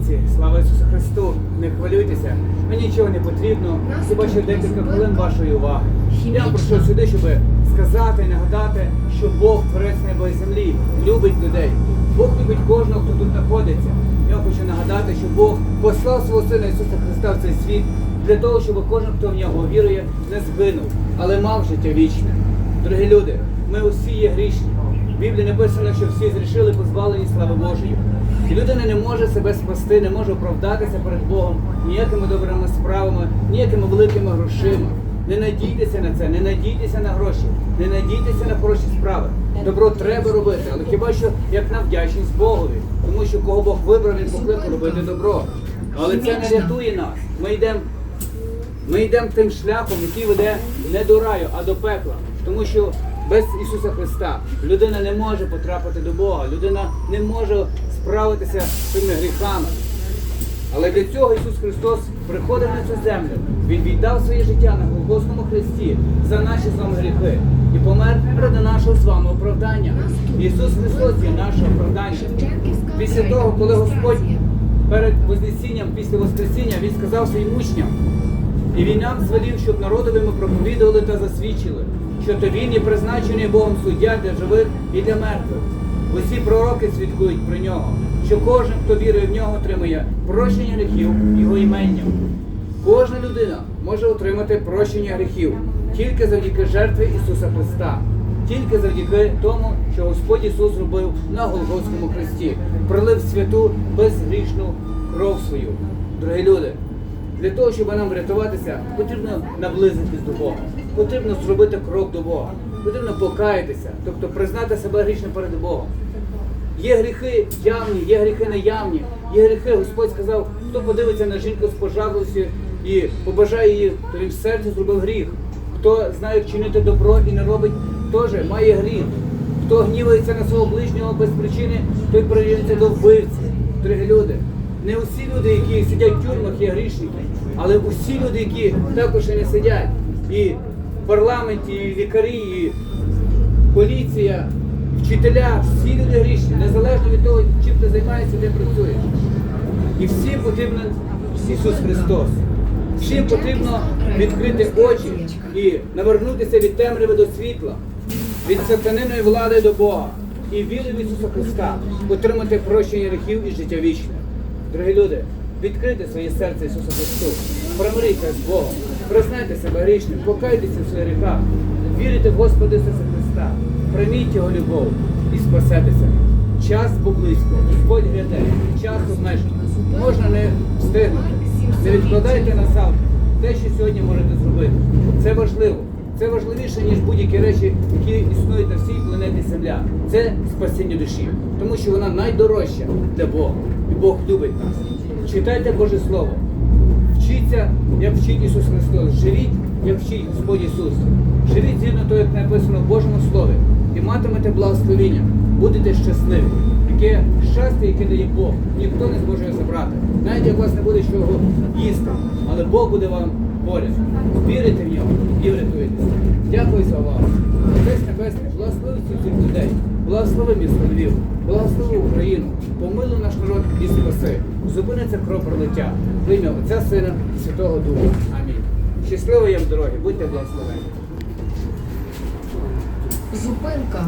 українці, слава Ісусу Христу! Не хвилюйтеся, мені нічого не потрібно, хіба що декілька хвилин вашої уваги. Я прийшов сюди, щоб сказати, нагадати, що Бог творець неба і землі, любить людей. Бог любить кожного, хто тут знаходиться. Я хочу нагадати, що Бог послав свого Сина Ісуса Христа в цей світ для того, щоб кожен, хто в нього вірує, не згинув, але мав життя вічне. Дорогі люди, ми усі є грішні. В Біблії написано, що всі зрішили позбавлені слави Божої. І людина не може себе спасти, не може оправдатися перед Богом ніякими добрими справами, ніякими великими грошима. Не надійтеся на це, не надійтеся на гроші, не надійтеся на хороші справи. Добро треба робити, але хіба що як на вдячність Богові, тому що кого Бог вибрав, він покликав робити добро. Але це не рятує нас. Ми йдемо ми йдемо тим шляхом, який веде не до раю, а до пекла. Тому що без Ісуса Христа людина не може потрапити до Бога, людина не може справитися з цими гріхами. Але для цього Ісус Христос приходив на цю землю. Він віддав своє життя на Голгофському хресті за наші з вами гріхи і помер ради нашого з вами оправдання. Ісус Христос є наше оправдання. Після того, коли Господь перед Вознесінням, після Воскресіння, Він сказав своїм учням, і він нам звелів, щоб народові ми проповідували та засвідчили, що то він є призначений Богом суддя для живих і для мертвих. Усі пророки свідкують про нього, що кожен, хто вірує в нього, отримує прощення гріхів його іменням. Кожна людина може отримати прощення гріхів тільки завдяки жертві Ісуса Христа, тільки завдяки тому, що Господь Ісус зробив на Голгофському хресті, пролив святу безгрішну кров свою. Дорогі люди, для того, щоб нам врятуватися, потрібно наблизитись до Бога. Потрібно зробити крок до Бога. Потрібно покаятися, тобто признати себе грішним перед Богом. Є гріхи явні, є гріхи неявні. Є гріхи, Господь сказав, хто подивиться на жінку з пожадливістю і побажає її, то він в серці зробив гріх. Хто знає вчинити добро і не робить, теж має гріх. Хто гнівається на свого ближнього без причини, той прирівнюється до вбивці. Дорогі люди, не усі люди, які сидять в тюрмах, є грішники, але усі люди, які також і не сидять. І в парламенті, і лікарі, і поліція, вчителя, всі люди грішні, незалежно від того, чим ти займаєшся, де працюєш. І всім потрібен Ісус Христос. Всім потрібно відкрити очі і навернутися від темряви до світла, від сатаниної влади до Бога і віри в Ісуса Христа, отримати прощення гріхів і життя вічне. Дорогі люди, відкрийте своє серце Ісусу Христу, примиріться з Богом, признайте себе грішним, покайтеся в своїх гріхах, вірите в Господа Ісуса Христа, прийміть Його любов і спасетеся. Час поблизько, Господь гляде, час обмежений. Можна не встигнути. Не відкладайте на завтра те, що сьогодні можете зробити. Це важливо. Це важливіше, ніж будь-які речі, які існують на всій планеті Земля. Це спасіння душі, тому що вона найдорожча для Бога. І Бог любить нас. Читайте Боже Слово. Вчіться, як вчить Ісус Христос. Живіть, як вчить Господь Ісус. Живіть згідно того, як написано в Божому Слові. І матимете благословіння. Будете щасливі. Яке щастя, яке дає Бог, ніхто не зможе його забрати. Навіть як у вас не буде чого їсти, але Бог буде вам поряд. Вірите в нього і врятуєтеся. Дякую за вас. Отець Небесний, благослови цих людей, благослови місто Львів, благослови Україну, помилуй наш народ і спаси. Зупини це кров пролиття. В ім'я Отця Сина і Святого Духа. Амінь. Щасливої вам дороги, будьте благословені. Зупинка.